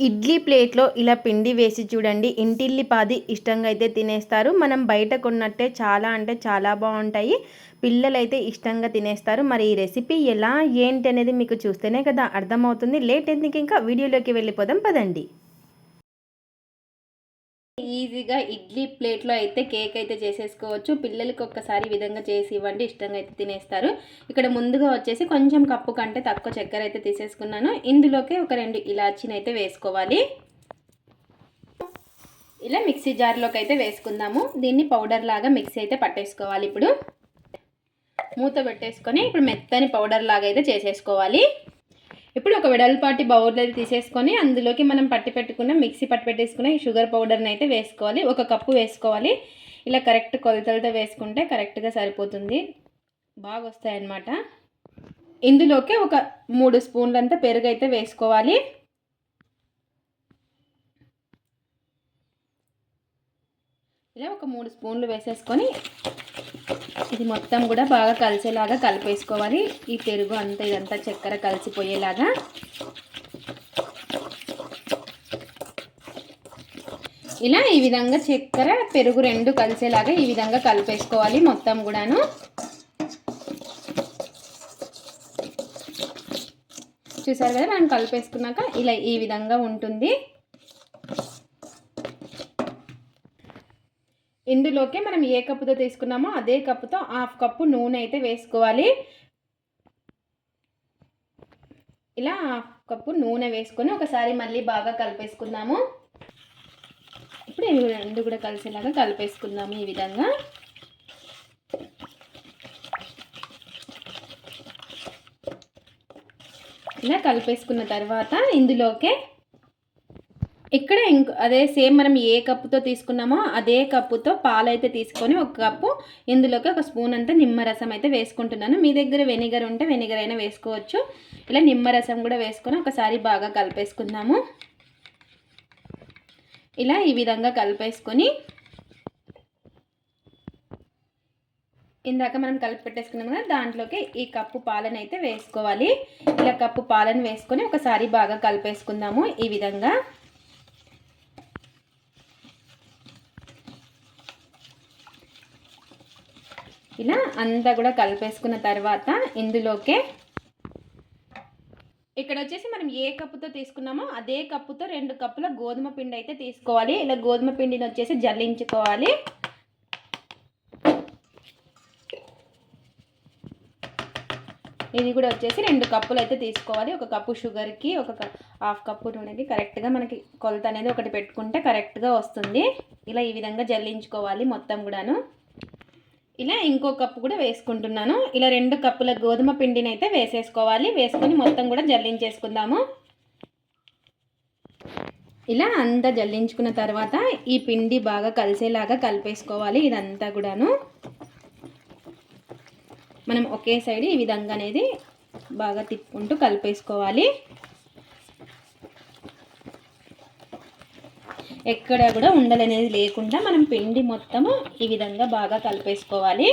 ఇడ్లీ ప్లేట్లో ఇలా పిండి వేసి చూడండి. ఇంటిల్లి పాది ఇష్టంగా అయితే తినేస్తారు. మనం బయట కొన్నట్టే చాలా అంటే చాలా బాగుంటాయి. పిల్లలైతే ఇష్టంగా తినేస్తారు. మరి ఈ రెసిపీ ఎలా ఏంటి అనేది మీకు చూస్తేనే కదా అర్థమవుతుంది. లేట్ ఎందుకు ఇంకా వీడియోలోకి వెళ్ళిపోదాం. పదండి. ఈజీగా ఇడ్లీ ప్లేట్లో అయితే కేక్ అయితే చేసేసుకోవచ్చు. పిల్లలకి ఒక్కసారి విధంగా చేసి ఇవ్వండి ఇష్టంగా అయితే తినేస్తారు. ఇక్కడ ముందుగా వచ్చేసి కొంచెం కప్పు కంటే తక్కువ చక్కెర అయితే తీసేసుకున్నాను. ఇందులోకి ఒక రెండు ఇలాచీని అయితే వేసుకోవాలి. ఇలా మిక్సీ జార్లోకి అయితే వేసుకుందాము. దీన్ని పౌడర్ లాగా మిక్సీ అయితే పట్టేసుకోవాలి ఇప్పుడు. మూత పెట్టేసుకొని ఇప్పుడు మెత్తని పౌడర్ లాగా అయితే చేసేసుకోవాలి. ఇప్పుడు ఒక వెడల్పాటి బౌల్ అది తీసేసుకొని అందులోకి మనం పట్టి పెట్టుకున్న మిక్సీ పట్టి పెట్టేసుకున్న ఈ షుగర్ పౌడర్ని అయితే వేసుకోవాలి. ఒక కప్పు వేసుకోవాలి. ఇలా కరెక్ట్ కొలతలతో వేసుకుంటే కరెక్ట్గా సరిపోతుంది. బాగా వస్తాయన్నమాట. ఇందులోకి ఒక మూడు స్పూన్లంతా పెరుగు అయితే వేసుకోవాలి. ఇలా ఒక మూడు స్పూన్లు వేసేసుకొని ఇది మొత్తం కూడా బాగా కలిసేలాగా కలిపేసుకోవాలి. ఈ పెరుగు అంతా ఇదంతా చక్కెర కలిసిపోయేలాగా. ఇలా ఈ విధంగా చక్కెర పెరుగు రెండు కలిసేలాగా ఈ విధంగా కలిపేసుకోవాలి మొత్తం కూడాను. చూసారు కదా మనం కలిపేసుకున్నాక ఇలా ఈ విధంగా ఉంటుంది. ఇందులోకి మనం ఏ కప్పుతో తీసుకున్నామో అదే కప్పుతో హాఫ్ కప్పు నూనె అయితే వేసుకోవాలి. ఇలా హాఫ్ కప్పు నూనె వేసుకొని ఒకసారి మళ్ళీ బాగా కలిపేసుకుందాము. ఇప్పుడు ఇవి రెండు కూడా కలిసేలాగా కలిపేసుకుందాము ఈ విధంగా. ఇలా కలిపేసుకున్న తర్వాత ఇందులోకే ఇక్కడ ఇంకో అదే సేమ్ మనం ఏ కప్పుతో తీసుకున్నామో అదే కప్పుతో పాలైతే తీసుకొని ఒక కప్పు ఇందులోకి ఒక స్పూన్ అంతా నిమ్మరసం అయితే వేసుకుంటున్నాను. మీ దగ్గర వెనిగర్ ఉంటే వెనిగర్ అయినా వేసుకోవచ్చు. ఇలా నిమ్మరసం కూడా వేసుకొని ఒకసారి బాగా కలిపేసుకుందాము. ఇలా ఈ విధంగా కలిపేసుకొని ఇందాక మనం కలిపి పెట్టేసుకున్నాం కదా దాంట్లోకి ఈ కప్పు పాలను అయితే వేసుకోవాలి. ఇలా కప్పు పాలను వేసుకొని ఒకసారి బాగా కలిపేసుకుందాము ఈ విధంగా. ఇలా అంతా కూడా కలిపేసుకున్న తర్వాత ఇందులోకే ఇక్కడ వచ్చేసి మనం ఏ కప్పుతో తీసుకున్నామో అదే కప్పుతో రెండు కప్పుల గోధుమ పిండి అయితే తీసుకోవాలి. ఇలా గోధుమ పిండిని వచ్చేసి జల్లించుకోవాలి. ఇది కూడా వచ్చేసి రెండు కప్పులు అయితే తీసుకోవాలి. ఒక కప్పు షుగర్కి ఒక హాఫ్ కప్పు నూనెకి కరెక్ట్గా మనకి కొలత అనేది ఒకటి పెట్టుకుంటే కరెక్ట్గా వస్తుంది. ఇలా ఈ విధంగా జల్లించుకోవాలి మొత్తం కూడాను. ఇలా ఇంకో కప్పు కూడా వేసుకుంటున్నాను. ఇలా రెండు కప్పుల గోధుమ పిండిని అయితే వేసేసుకోవాలి. వేసుకొని మొత్తం కూడా జల్లించేసుకుందాము. ఇలా అంతా జల్లించుకున్న తర్వాత ఈ పిండి బాగా కలిసేలాగా కలిపేసుకోవాలి ఇదంతా కూడాను. మనం ఒకే సైడ్ ఈ విధంగా అనేది బాగా తిప్పుకుంటూ కలిపేసుకోవాలి. ఎక్కడ కూడా ఉండలనేది లేకుండా మనం పిండి మొత్తము ఈ విధంగా బాగా కలిపేసుకోవాలి.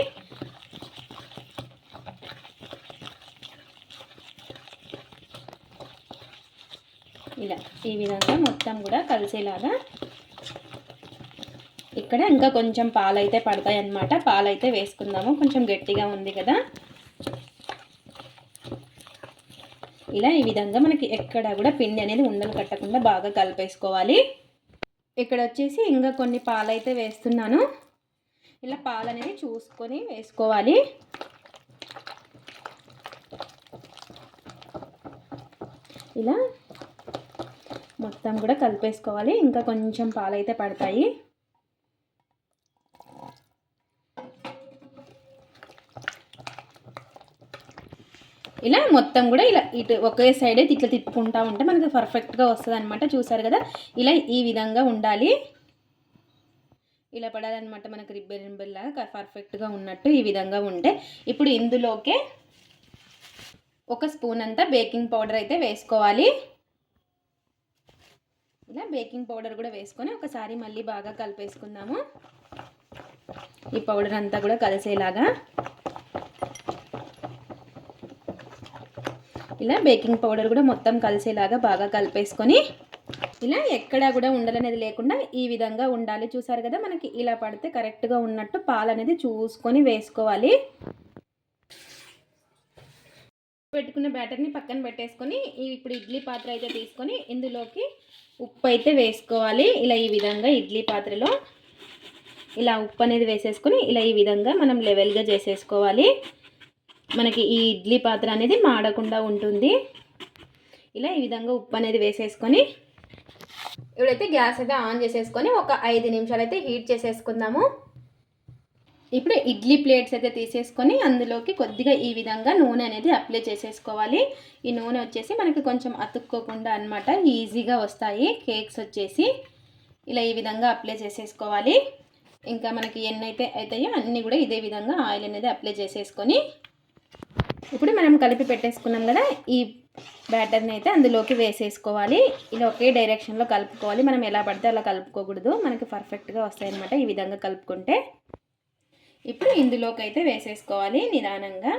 ఇలా ఈ విధంగా మొత్తం కూడా కలిసేలాగా ఇక్కడ ఇంకా కొంచెం పాలైతే పడతాయి అన్నమాట పాలైతే వేసుకుందాము. కొంచెం గట్టిగా ఉంది కదా. ఇలా ఈ విధంగా మనకి ఎక్కడ కూడా పిండి అనేది ఉండలు కట్టకుండా బాగా కలిపేసుకోవాలి. ఇక్కడ వచ్చేసి ఇంకా కొన్ని పాలు అయితే వేస్తున్నాను. ఇలా పాలు అనేది చూసుకొని వేసుకోవాలి. ఇలా మొత్తం కూడా కలిపేసుకోవాలి. ఇంకా కొంచెం పాలు అయితే పడతాయి. ఇలా మొత్తం కూడా ఇలా ఇటు ఒకే సైడ్ ఇట్లా తిప్పుకుంటా ఉంటే మనకి పర్ఫెక్ట్గా వస్తుంది అనమాట చూసారు కదా? ఇలా ఈ విధంగా ఉండాలి. ఇలా పడాలన్నమాట మనకు రిబ్బెల్ లాగా పర్ఫెక్ట్గా ఉన్నట్టు ఈ విధంగా ఉంటే. ఇప్పుడు ఇందులోకే ఒక స్పూన్ అంతా బేకింగ్ పౌడర్ అయితే వేసుకోవాలి. ఇలా బేకింగ్ పౌడర్ కూడా వేసుకొని ఒకసారి మళ్ళీ బాగా కలిపేసుకుందాము. ఈ పౌడర్ అంతా కూడా కలిసేలాగా ఇలా బేకింగ్ పౌడర్ కూడా మొత్తం కలిసేలాగా బాగా కలిపేసుకొని ఇలా ఎక్కడా కూడా ఉండాలనేది లేకుండా ఈ విధంగా ఉండాలి. చూసారు కదా మనకి ఇలా పడితే కరెక్ట్గా ఉన్నట్టు పాలు అనేది చూసుకొని వేసుకోవాలి. పెట్టుకున్న బ్యాటర్ని పక్కన పెట్టేసుకొని ఇప్పుడు ఇడ్లీ పాత్ర అయితే తీసుకొని ఇందులోకి ఉప్పు అయితే వేసుకోవాలి. ఇలా ఈ విధంగా ఇడ్లీ పాత్రలో ఇలా ఉప్పు అనేది వేసేసుకొని ఇలా ఈ విధంగా మనం లెవెల్గా చేసేసుకోవాలి. మనకి ఈ ఇడ్లీ పాత్ర అనేది మాడకుండా ఉంటుంది. ఇలా ఈ విధంగా ఉప్పు అనేది వేసేసుకొని ఇప్పుడైతే గ్యాస్ అయితే ఆన్ చేసేసుకొని ఒక ఐదు నిమిషాలు అయితే హీట్ చేసేసుకుందాము. ఇప్పుడు ఇడ్లీ ప్లేట్స్ అయితే తీసేసుకొని అందులోకి కొద్దిగా ఈ విధంగా నూనె అనేది అప్లై చేసేసుకోవాలి. ఈ నూనె వచ్చేసి మనకి కొంచెం అతుక్కోకుండా అనమాట ఈజీగా వస్తాయి కేక్స్ వచ్చేసి. ఇలా ఈ విధంగా అప్లై చేసేసుకోవాలి. ఇంకా మనకి ఎన్నైతే అవుతాయో అన్నీ కూడా ఇదే విధంగా ఆయిల్ అనేది అప్లై చేసేసుకొని ఇప్పుడు మనం కలిపి పెట్టేసుకున్నాం కదా ఈ బ్యాటర్ని అయితే అందులోకి వేసేసుకోవాలి. ఇలా ఒకే డైరెక్షన్లో కలుపుకోవాలి. మనం ఎలా పడితే అలా కలుపుకోకూడదు. మనకి పర్ఫెక్ట్గా వస్తాయన్నమాట ఈ విధంగా కలుపుకుంటే. ఇప్పుడు ఇందులోకి అయితే వేసేసుకోవాలి నిదానంగా.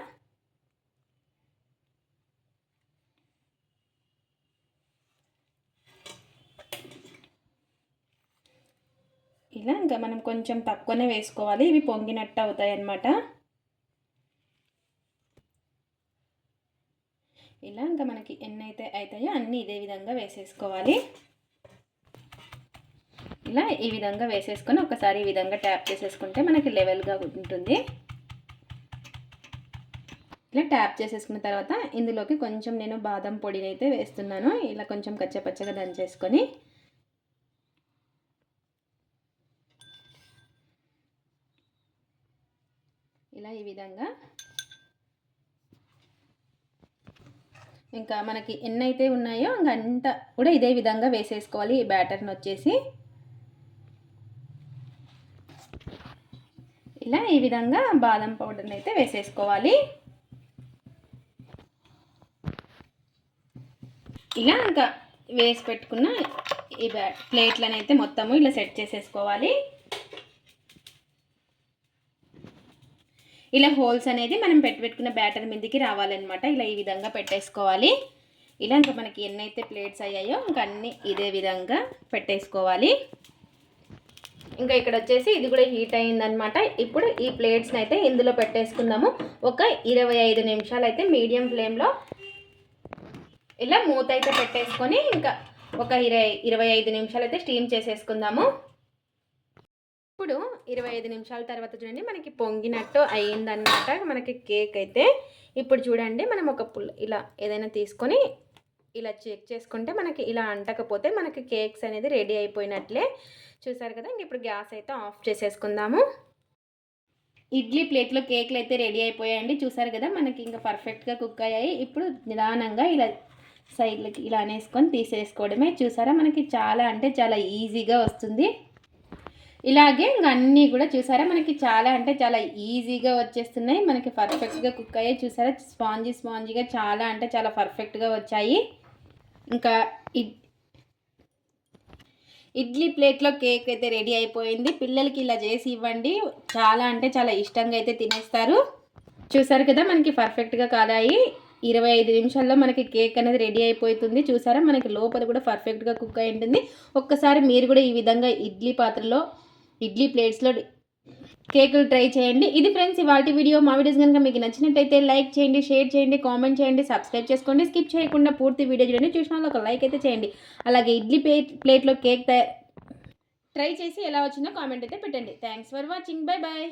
ఇలా ఇంకా మనం కొంచెం తక్కువనే వేసుకోవాలి. ఇవి పొంగినట్టు అవుతాయి అన్నమాట ఇలా ఇంకా మనకి ఎన్ని అయితే అవుతాయో అన్నీ ఇదే విధంగా వేసేసుకోవాలి. ఇలా ఈ విధంగా వేసేసుకొని ఒకసారి ఈ విధంగా ట్యాప్ చేసేసుకుంటే మనకి లెవెల్గా ఉంటుంది. ఇలా ట్యాప్ చేసేసుకున్న తర్వాత ఇందులోకి కొంచెం నేను బాదం పొడిని అయితే వేస్తున్నాను. ఇలా కొంచెం కచ్చపచ్చగా దంచేసుకొని ఇలా ఈ విధంగా ఇంకా మనకి ఎన్నైతే ఉన్నాయో ఇంకా కూడా ఇదే విధంగా వేసేసుకోవాలి. ఈ బ్యాటర్ని వచ్చేసి ఇలా ఈ విధంగా బాదం పౌడర్ని అయితే వేసేసుకోవాలి. ఇలా ఇంకా వేసి పెట్టుకున్న ఈ బ్యా ప్లేట్లను అయితే మొత్తము ఇలా సెట్ చేసేసుకోవాలి. ఇలా హోల్స్ అనేది మనం పెట్టి పెట్టుకున్న బ్యాటర్ మీదకి రావాలన్నమాట. ఇలా ఈ విధంగా పెట్టేసుకోవాలి. ఇలా ఇంకా మనకి ఎన్నైతే ప్లేట్స్ అయ్యాయో ఇంకా అన్నీ ఇదే విధంగా పెట్టేసుకోవాలి. ఇంకా ఇక్కడ వచ్చేసి ఇది కూడా హీట్ అయిందనమాట ఇప్పుడు ఈ ప్లేట్స్ని అయితే ఇందులో పెట్టేసుకుందాము. ఒక ఇరవై ఐదు నిమిషాలు అయితే మీడియం ఫ్లేమ్లో ఇలా మూత అయితే పెట్టేసుకొని ఇంకా ఒక ఇరవై ఇరవై ఐదు నిమిషాలు అయితే స్టీమ్ చేసేసుకుందాము. ఇప్పుడు ఇరవై ఐదు నిమిషాల తర్వాత చూడండి మనకి పొంగినట్టు అయిందన్నమాట. మనకి కేక్ అయితే ఇప్పుడు చూడండి మనం ఒక పుల్ ఇలా ఏదైనా తీసుకొని ఇలా చెక్ చేసుకుంటే మనకి ఇలా అంటకపోతే మనకి కేక్స్ అనేది రెడీ అయిపోయినట్లే. చూసారు కదా ఇంక ఇప్పుడు గ్యాస్ అయితే ఆఫ్ చేసేసుకుందాము. ఇడ్లీ ప్లేట్లో కేక్లు అయితే రెడీ అయిపోయాయండి. చూసారు కదా మనకి ఇంకా పర్ఫెక్ట్గా కుక్ అయ్యాయి. ఇప్పుడు నిదానంగా ఇలా సైడ్లకి ఇలా అనేసుకొని తీసేసుకోవడమే. చూసారా మనకి చాలా అంటే చాలా ఈజీగా వస్తుంది. ఇలాగే ఇంకా అన్నీ కూడా చూసారా? మనకి చాలా అంటే చాలా ఈజీగా వచ్చేస్తున్నాయి. మనకి పర్ఫెక్ట్గా కుక్ అయ్యాయి. చూసారా? స్పాంజీ స్పాంజీగా చాలా అంటే చాలా పర్ఫెక్ట్గా వచ్చాయి. ఇంకా ఇడ్ ఇడ్లీ ప్లేట్లో కేక్ అయితే రెడీ అయిపోయింది. పిల్లలకి ఇలా చేసి ఇవ్వండి. చాలా అంటే చాలా ఇష్టంగా అయితే తినేస్తారు. చూసారు కదా? మనకి పర్ఫెక్ట్గా కాదాయి ఇరవై ఐదు నిమిషాల్లో మనకి కేక్ అనేది రెడీ అయిపోతుంది. చూసారా? మనకి లోపల కూడా పర్ఫెక్ట్గా కుక్ అయి ఉంటుంది. ఒక్కసారి మీరు కూడా ఈ విధంగా ఇడ్లీ పాత్రలో ఇడ్లీ ప్లేట్స్లో కేకులు ట్రై చేయండి. ఇది ఫ్రెండ్స్ ఇవాటి వీడియో మా వీడియోస్ కనుక మీకు నచ్చినట్టయితే లైక్ చేయండి షేర్ చేయండి కామెంట్ చేయండి సబ్స్క్రైబ్ చేసుకోండి. స్కిప్ చేయకుండా పూర్తి వీడియో చూడండి. చూసిన వాళ్ళు ఒక లైక్ అయితే చేయండి. అలాగే ఇడ్లీ ప్లేట్ ప్లేట్లో కేక్ ట్రై చేసి ఎలా వచ్చిందో కామెంట్ అయితే పెట్టండి. Thanks for watching bye bye